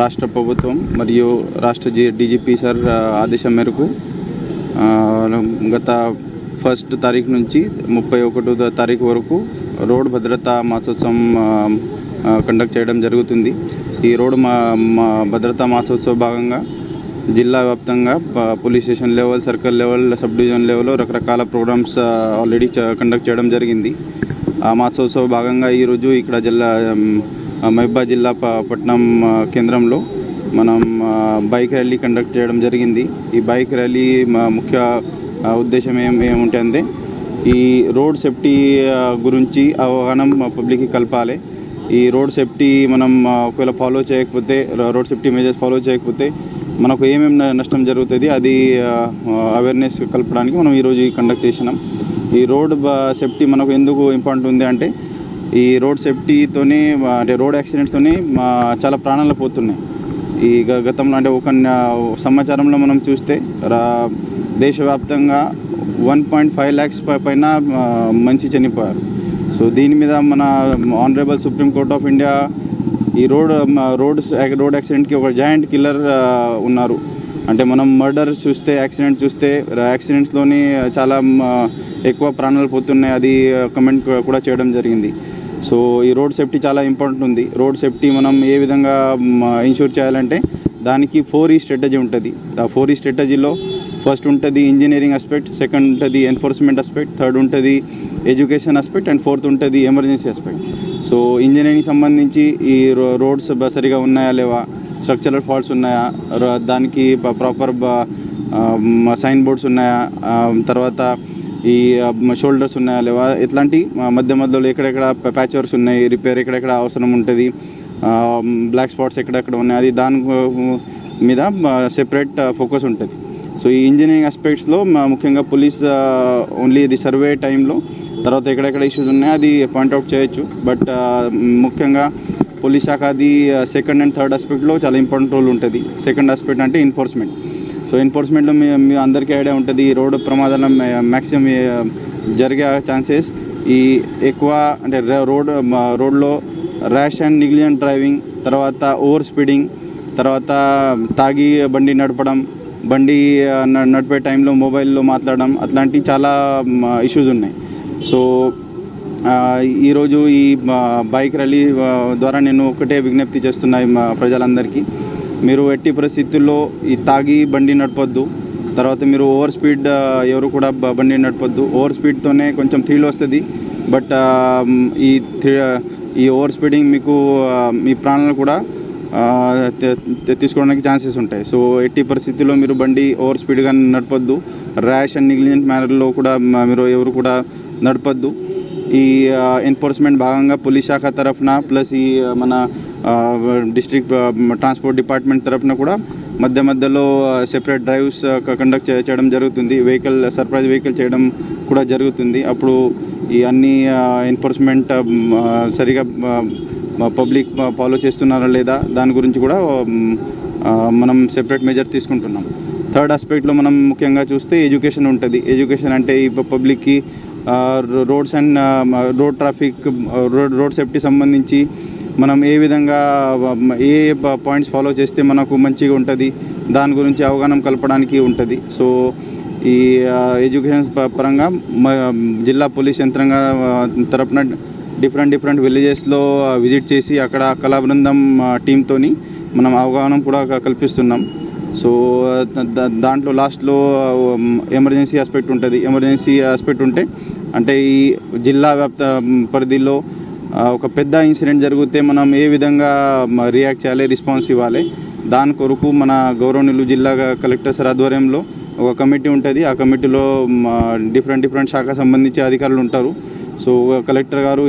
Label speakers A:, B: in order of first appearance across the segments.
A: రాష్ట్ర ప్రభుత్వం మరియు రాష్ట్ర జి డీజీపీ సార్ ఆదేశం మేరకు గత ఫస్ట్ తారీఖు నుంచి ముప్పై ఒకటో తారీఖు వరకు రోడ్ భద్రతా మాసోత్సవం కండక్ట్ చేయడం జరుగుతుంది. ఈ రోడ్ మా మా భద్రతా మాసోత్సవ భాగంగా జిల్లా వ్యాప్తంగా police station level circle level sub division లెవెల్లో రకరకాల ప్రోగ్రామ్స్ ఆల్రెడీ కండక్ట్ చేయడం జరిగింది. ఆ మాసోత్సవ భాగంగా ఈరోజు ఇక్కడ జిల్లా మహిబా జిల్లా పట్నం పట్టణం కేంద్రంలో మనం బైక్ ర్యాలీ కండక్ట్ చేయడం జరిగింది. ఈ బైక్ ర్యాలీ ముఖ్య ఉద్దేశం ఏం ఏముంటుంది ఈ రోడ్ సేఫ్టీ గురించి అవగాహన పబ్లిక్కి కలపాలి. ఈ రోడ్ సేఫ్టీ మనం ఒకవేళ ఫాలో చేయకపోతే రోడ్ సేఫ్టీ మెజర్స్ ఫాలో చేయకపోతే మనకు ఏమేమి నష్టం జరుగుతుంది అది అవేర్నెస్ కలపడానికి మనం ఈరోజు ఈ కండక్ట్ చేసినాం. ఈ రోడ్ సేఫ్టీ మనకు ఎందుకు ఇంపార్టెంట్ ఉంది అంటే ఈ రోడ్ సేఫ్టీతోనే అంటే రోడ్ యాక్సిడెంట్స్తోనే మా చాలా ప్రాణాలు పోతున్నాయి. ఈ గ- గతంలో అంటే ఒక సమాచారంలో మనం చూస్తే రా దేశవ్యాప్తంగా వన్ పాయింట్ ఫైవ్ ల్యాక్స్ పైన మంచి చనిపోయారు. సో దీని మీద మన honourable supreme court of India ఈ రోడ్ రోడ్ రోడ్ యాక్సిడెంట్కి ఒక జాయింట్ కిల్లర్ ఉన్నారు. అంటే మనం మర్డర్ చూస్తే యాక్సిడెంట్ చూస్తే యాక్సిడెంట్స్లోని చాలా ఎక్కువ ప్రాణాలు పోతున్నాయి. అది కమెంట్ కూడా చేయడం జరిగింది. సో ఈ రోడ్ సేఫ్టీ చాలా ఇంపార్టెంట్ ఉంది. రోడ్ సేఫ్టీ మనం ఏ విధంగా ఇన్షూర్ చేయాలంటే దానికి ఫోర్ ఈ స్ట్రాటజీ ఉంటుంది. ఆ ఫోర్ ఈ స్ట్రాటజీలో ఫస్ట్ ఉంటుంది ఇంజనీరింగ్ ఆస్పెక్ట్ సెకండ్ ఉంటుంది ఎన్ఫోర్స్మెంట్ ఆస్పెక్ట్ థర్డ్ ఉంటుంది ఎడ్యుకేషన్ ఆస్పెక్ట్ అండ్ ఫోర్త్ ఉంటుంది ఎమర్జెన్సీ ఆస్పెక్ట్ సో ఇంజనీరింగ్ సంబంధించి ఈ రో- రోడ్స్ సరిగా ఉన్నాయా లేవా? స్ట్రక్చరల్ ఫాల్ట్స్ ఉన్నాయా? దానికి ప్రాపర్ సైన్ బోర్డ్స్ ఉన్నాయా? తర్వాత ఈ షోల్డర్స్ ఉన్నాయా లేవా? ఇట్లాంటి మధ్య మధ్యలో ఎక్కడెక్కడ ప్యాచ్ వర్క్స్ ఉన్నాయి రిపేర్ ఎక్కడెక్కడ అవసరం ఉంటుంది బ్లాక్ స్పాట్స్ ఎక్కడెక్కడ ఉన్నాయి అది దాని మీద సెపరేట్ ఫోకస్ ఉంటుంది. సో ఈ ఇంజనీరింగ్ ఆస్పెక్ట్స్లో ముఖ్యంగా పోలీస్ ఓన్లీ ఇది సర్వే టైంలో తర్వాత ఎక్కడెక్కడ ఇష్యూస్ ఉన్నాయో అది పాయింట్అవుట్ చేయొచ్చు. బట్ ముఖ్యంగా పోలీస్ శాఖ అది సెకండ్ అండ్ థర్డ్ ఆస్పెక్ట్లో చాలా ఇంపార్టెంట్ రోల్ ఉంటుంది. సెకండ్ ఆస్పెక్ట్ అంటే ఎన్ఫోర్స్మెంట్ సో ఎన్ఫోర్స్మెంట్లో మీ మీ అందరికీ ఐడియా ఉంటుంది ఈ రోడ్డు ప్రమాదాల మ్యాక్సిమం జరిగే ఛాన్సెస్ ఈ ఎక్కువ అంటే రోడ్ రోడ్లో ర్యాష్ అండ్ నిగ్లిజెంట్ డ్రైవింగ్ తర్వాత ఓవర్ స్పీడింగ్ తర్వాత తాగి బండి నడపడం బండి నడిపే టైంలో మొబైల్లో మాట్లాడడం అట్లాంటి చాలా ఇష్యూస్ ఉన్నాయి. సో ఈరోజు ఈ బైక్ ర్యాలీ ద్వారా నేను ఒకటే విజ్ఞప్తి చేస్తున్నాయి మా ప్రజలందరికీ. మీరు ఎట్టి పరిస్థితుల్లో ఈ తాగి బండి నడపొద్దు. తర్వాత మీరు ఓవర్ స్పీడ్ ఎవరు కూడా బండి నడపొద్దు. ఓవర్ స్పీడ్తోనే కొంచెం థ్రిల్ వస్తుంది. బట్ ఈ ఈ ఓవర్ స్పీడింగ్ మీకు మీ ప్రాణాలు కూడా తె- తీసుకోవడానికి ఛాన్సెస్ ఉంటాయి. సో ఎట్టి పరిస్థితుల్లో మీరు బండి ఓవర్ స్పీడ్గా నడపొద్దు. ర్యాష్ అండ్ నెగ్లిజెంట్ మేనర్లో కూడా మీరు ఎవరు కూడా నడపొద్దు. ఈ ఎన్ఫోర్స్మెంట్ భాగంగా పోలీస్ శాఖ తరఫున ప్లస్ ఈ మన డిస్ట్రిక్ట్ ట్రాన్స్పోర్ట్ డిపార్ట్మెంట్ తరఫున కూడా మధ్య మధ్యలో సెపరేట్ డ్రైవ్స్ కండక్ట్ చేయడం జరుగుతుంది. వెహికల్ సర్ప్రైజ్ వెహికల్ చేయడం కూడా జరుగుతుంది. అప్పుడు ఈ అన్ని ఎన్ఫోర్స్మెంట్ సరిగా పబ్లిక్ ఫాలో చేస్తున్నారా లేదా దాని గురించి కూడా మనం సెపరేట్ మెజర్ తీసుకుంటున్నాం. థర్డ్ ఆస్పెక్ట్లో మనం ముఖ్యంగా చూస్తే ఎడ్యుకేషన్ ఉంటుంది. ఎడ్యుకేషన్ అంటే ఈ పబ్లిక్కి roads and road traffic road road safety సంబంధించి మనం ఏ విధంగా ఏ పాయింట్స్ ఫాలో చేస్తే మనకు మంచిగా ఉంటుంది దాని గురించి అవగాహన కలపడానికి ఉంటుంది. సో ఈ ఎడ్యుకేషన్ ప- పరంగా మ- జిల్లా పోలీస్ యంత్రంగా తరపున డిఫరెంట్ డిఫరెంట్ విలేజెస్లో విజిట్ చేసి అక్కడ కళా బృందం టీంతోని మనం అవగాహన కూడా కల్పిస్తున్నాం. సో దాంట్లో లాస్ట్లో ఎమర్జెన్సీ ఆస్పెక్ట్ ఉంటుంది. ఎమర్జెన్సీ ఆస్పెక్ట్ ఉంటే అంటే ఈ జిల్లా వ్యాప్త పరిధిలో ఒక పెద్ద ఇన్సిడెంట్ జరిగితే మనం ఏ విధంగా రియాక్ట్ చేయాలి రెస్పాన్స్ ఇవ్వాలి? దాని కొరకు మన గౌరవనీయులు జిల్లా కలెక్టర్ సార్ ఆధ్వర్యంలో ఒక కమిటీ ఉంటుంది. ఆ కమిటీలో డిఫరెంట్ డిఫరెంట్ శాఖ సంబంధించి అధికారులు ఉంటారు. సో కలెక్టర్ గారు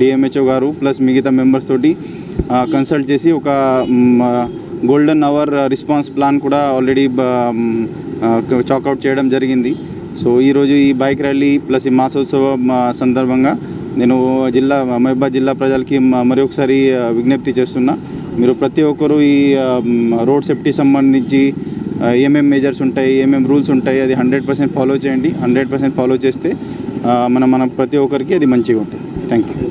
A: డిఎంహెచ్ఓ గారు ప్లస్ మిగతా మెంబర్స్ తోటి కన్సల్ట్ చేసి ఒక గోల్డెన్ అవర్ రెస్పాన్స్ ప్లాన్ కూడా ఆల్రెడీ చాక్అవుట్ చేయడం జరిగింది. సో ఈరోజు ఈ బైక్ ర్యాలీ ప్లస్ ఈ మాసోత్సవం సందర్భంగా నేను జిల్లా మహబాద్ జిల్లా ప్రజలకి మరి ఒకసారి విజ్ఞప్తి చేస్తున్నా. మీరు ప్రతి ఒక్కరూ ఈ రోడ్ సేఫ్టీ సంబంధించి ఏమేం మేజర్స్ ఉంటాయి ఏమేం రూల్స్ ఉంటాయి అది హండ్రెడ్ పర్సెంట్ ఫాలో చేయండి. హండ్రెడ్ పర్సెంట్ ఫాలో చేస్తే మనం మన మన ప్రతి ఒక్కరికి అది మంచిగా ఉంటుంది. Thank you